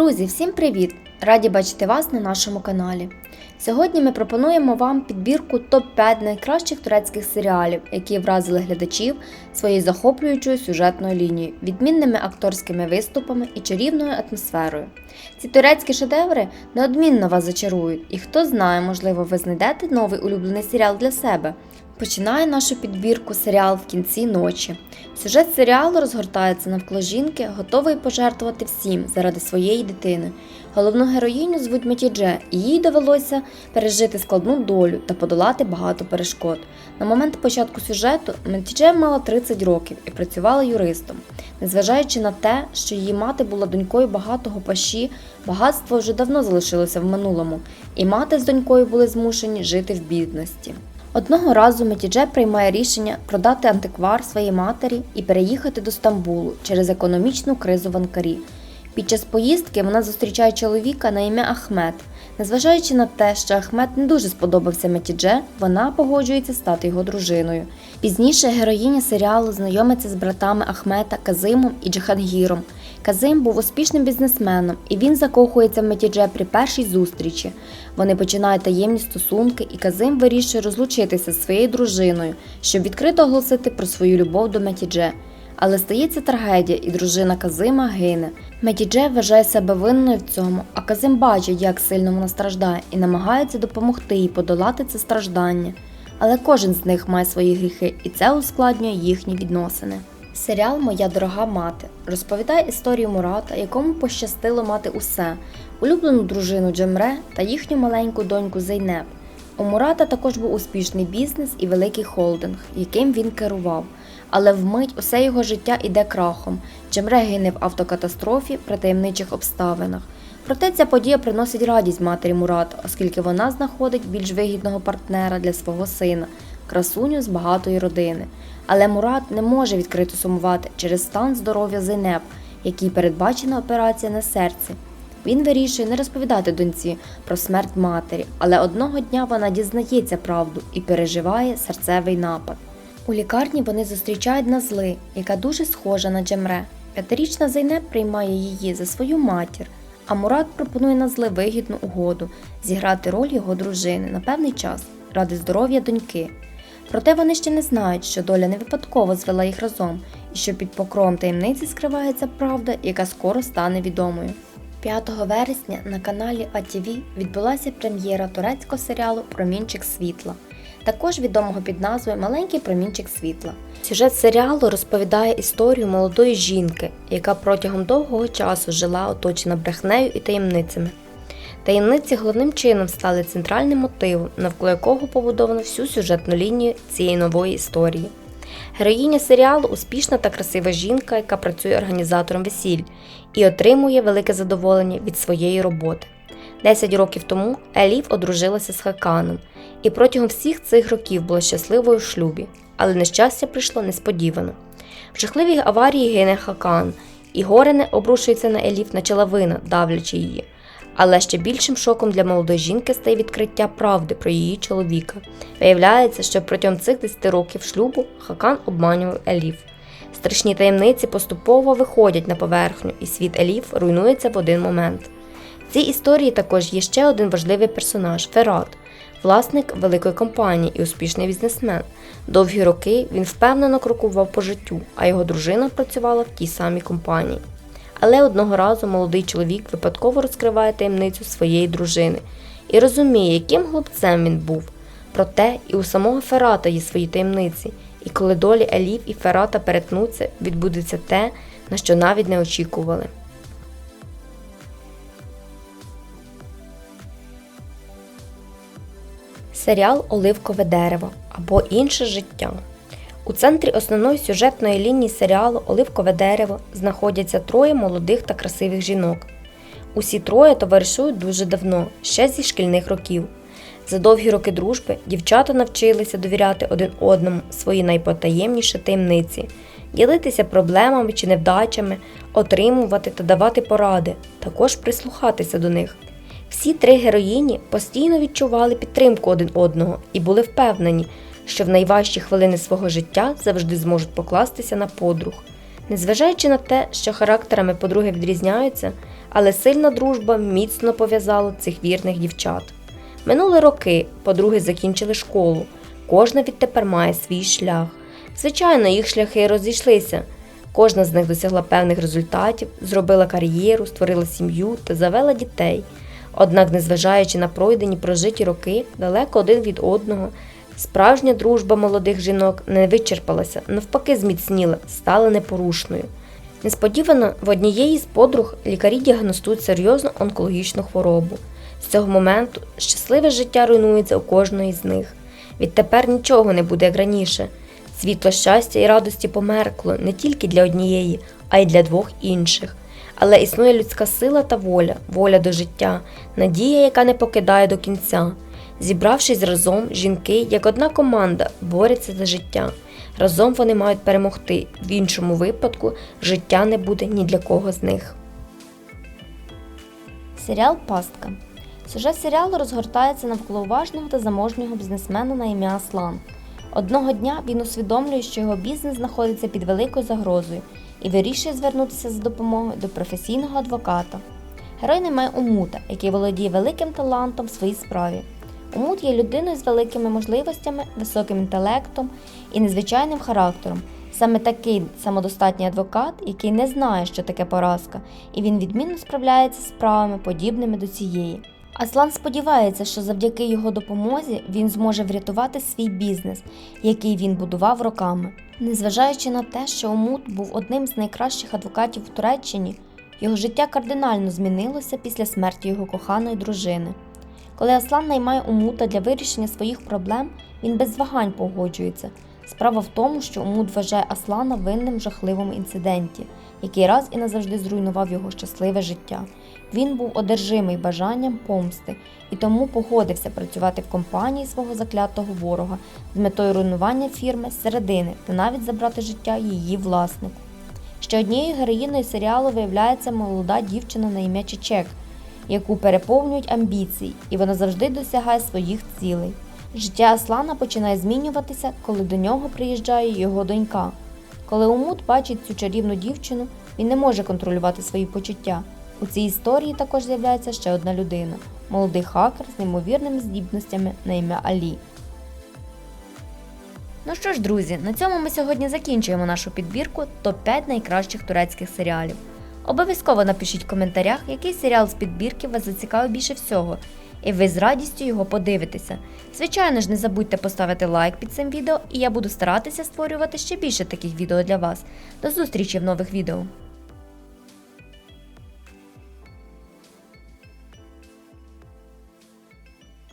Друзі, всім привіт! Раді бачити вас на нашому каналі. Сьогодні ми пропонуємо вам підбірку топ-5 найкращих турецьких серіалів, які вразили глядачів своєю захоплюючою сюжетною лінією, відмінними акторськими виступами і чарівною атмосферою. Ці турецькі шедеври неодмінно вас зачарують, і хто знає, можливо, ви знайдете новий улюблений серіал для себе. Починає нашу підбірку серіал в кінці ночі. Сюжет серіалу розгортається навколо жінки, готової пожертвувати всім заради своєї дитини. Головну героїню звуть Метідже, і їй довелося пережити складну долю та подолати багато перешкод. На момент початку сюжету Метідже мала 30 років і працювала юристом. Незважаючи на те, що її мати була донькою багатого паші, багатство вже давно залишилося в минулому, і мати з донькою були змушені жити в бідності. Одного разу Метідже приймає рішення продати антиквар своїй матері і переїхати до Стамбулу через економічну кризу в Анкарі. Під час поїздки вона зустрічає чоловіка на ім'я Ахмед. Незважаючи на те, що Ахмед не дуже сподобався Метідже, вона погоджується стати його дружиною. Пізніше героїня серіалу знайомиться з братами Ахмета Казимом і Джихангіром. Казим був успішним бізнесменом, і він закохується в Метідже при першій зустрічі. Вони починають таємні стосунки, і Казим вирішує розлучитися зі своєю дружиною, щоб відкрито оголосити про свою любов до Метідже. Але стається трагедія, і дружина Казима гине. Метідже вважає себе винною в цьому, а Казим бачить, як сильно вона страждає, і намагається допомогти їй подолати це страждання. Але кожен з них має свої гріхи, і це ускладнює їхні відносини. Серіал Моя дорога мати розповідає історію Мурата, якому пощастило мати усе: улюблену дружину Джемре та їхню маленьку доньку Зейнеп. У Мурата також був успішний бізнес і великий холдинг, яким він керував. Але вмить усе його життя іде крахом. Джемре гине в автокатастрофі при таємничих обставинах. Проте ця подія приносить радість матері Мурата, оскільки вона знаходить більш вигідного партнера для свого сина, красуню з багатої родини. Але Мурат не може відкрито сумувати через стан здоров'я Зейнеп, якій передбачена операція на серці. Він вирішує не розповідати доньці про смерть матері, але одного дня вона дізнається правду і переживає серцевий напад. У лікарні вони зустрічають Назли, яка дуже схожа на Джемре. П'ятирічна Зейнеп приймає її за свою матір, а Мурат пропонує Назли вигідну угоду зіграти роль його дружини на певний час ради здоров'я доньки. Проте вони ще не знають, що доля не випадково звела їх разом, і що під покровом таємниці скривається правда, яка скоро стане відомою. 5 вересня на каналі АТВ відбулася прем'єра турецького серіалу Промінчик світла, також відомого під назвою Маленький промінчик світла. Сюжет серіалу розповідає історію молодої жінки, яка протягом довгого часу жила оточена брехнею і таємницями. Таємниці головним чином стали центральним мотивом, навколо якого побудовано всю сюжетну лінію цієї нової історії. Героїня серіалу успішна та красива жінка, яка працює організатором весіль і отримує велике задоволення від своєї роботи. Десять років тому Еліф одружилася з Хаканом і протягом всіх цих років була щасливою в шлюбі, але нещастя прийшло несподівано. В жахливій аварії гине Хакан, і горене обрушується на Еліф, наче лавина, давлячи її. Але ще більшим шоком для молодої жінки стає відкриття правди про її чоловіка. Виявляється, що протягом цих 10 років шлюбу Хакан обманював Еліф. Страшні таємниці поступово виходять на поверхню, і світ Еліф руйнується в один момент. В цій історії також є ще один важливий персонаж Ферат, власник великої компанії і успішний бізнесмен. Довгі роки він впевнено крокував по життю, а його дружина працювала в тій самій компанії. Але одного разу молодий чоловік випадково розкриває таємницю своєї дружини і розуміє, яким глупцем він був. Проте і у самого Ферата є свої таємниці, і коли долі Елів і Ферата перетнуться, відбудеться те, на що навіть не очікували. Серіал Оливкове дерево або Інше життя. У центрі основної сюжетної лінії серіалу Оливкове дерево знаходяться троє молодих та красивих жінок. Усі троє товаришують дуже давно, ще зі шкільних років. За довгі роки дружби дівчата навчилися довіряти один одному свої найпотаємніші таємниці, ділитися проблемами чи невдачами, отримувати та давати поради, також прислухатися до них. Всі три героїні постійно відчували підтримку один одного і були впевнені, що в найважчі хвилини свого життя завжди зможуть покластися на подруг. Незважаючи на те, що характерами подруги відрізняються, але сильна дружба міцно пов'язала цих вірних дівчат. Минули роки, подруги закінчили школу, кожна відтепер має свій шлях. Звичайно, їх шляхи розійшлися. Кожна з них досягла певних результатів, зробила кар'єру, створила сім'ю та завела дітей. Однак, незважаючи на пройдені прожиті роки, далеко один від одного, справжня дружба молодих жінок не вичерпалася, навпаки, зміцніла, стала непорушною. Несподівано в однієї з подруг лікарі діагностують серйозну онкологічну хворобу. З цього моменту щасливе життя руйнується у кожної з них. Відтепер нічого не буде як раніше. Світло щастя і радості померкло не тільки для однієї, а й для двох інших. Але існує людська сила та воля, воля до життя, надія, яка не покидає до кінця. Зібравшись разом, жінки, як одна команда, борються за життя. Разом вони мають перемогти. В іншому випадку життя не буде ні для кого з них. Серіал Пастка. Сюжет серіалу розгортається навколо уважного та заможнього бізнесмена на ім'я Аслан. Одного дня він усвідомлює, що його бізнес знаходиться під великою загрозою і вирішує звернутися за допомогою до професійного адвоката. Герой не має Умута, який володіє великим талантом в своїй справі. Умут є людиною з великими можливостями, високим інтелектом і незвичайним характером. Саме такий самодостатній адвокат, який не знає, що таке поразка, і він відмінно справляється з справами, подібними до цієї. Аслан сподівається, що завдяки його допомозі він зможе врятувати свій бізнес, який він будував роками. Незважаючи на те, що Умут був одним з найкращих адвокатів в Туреччині, його життя кардинально змінилося після смерті його коханої дружини. Коли Аслан наймає Умута для вирішення своїх проблем, він без вагань погоджується. Справа в тому, що Умут вважає Аслана винним в жахливому інциденті, який раз і назавжди зруйнував його щасливе життя. Він був одержимий бажанням помсти і тому погодився працювати в компанії свого заклятого ворога з метою руйнування фірми зсередини та навіть забрати життя її власнику. Ще однією героїною серіалу виявляється молода дівчина на ім'я Чечек, яку переповнюють амбіції, і вона завжди досягає своїх цілей. Життя Аслана починає змінюватися, коли до нього приїжджає його донька. Коли Умут бачить цю чарівну дівчину, він не може контролювати свої почуття. У цій історії також з'являється ще одна людина молодий хакер з неймовірними здібностями на ім'я Алі. Ну що ж, друзі, на цьому ми сьогодні закінчуємо нашу підбірку топ-5 найкращих турецьких серіалів. Обов'язково напишіть в коментарях, який серіал з підбірки вас зацікавив більше всього, і ви з радістю його подивитеся. Звичайно ж, не забудьте поставити лайк під цим відео, і я буду старатися створювати ще більше таких відео для вас. До зустрічі в нових відео!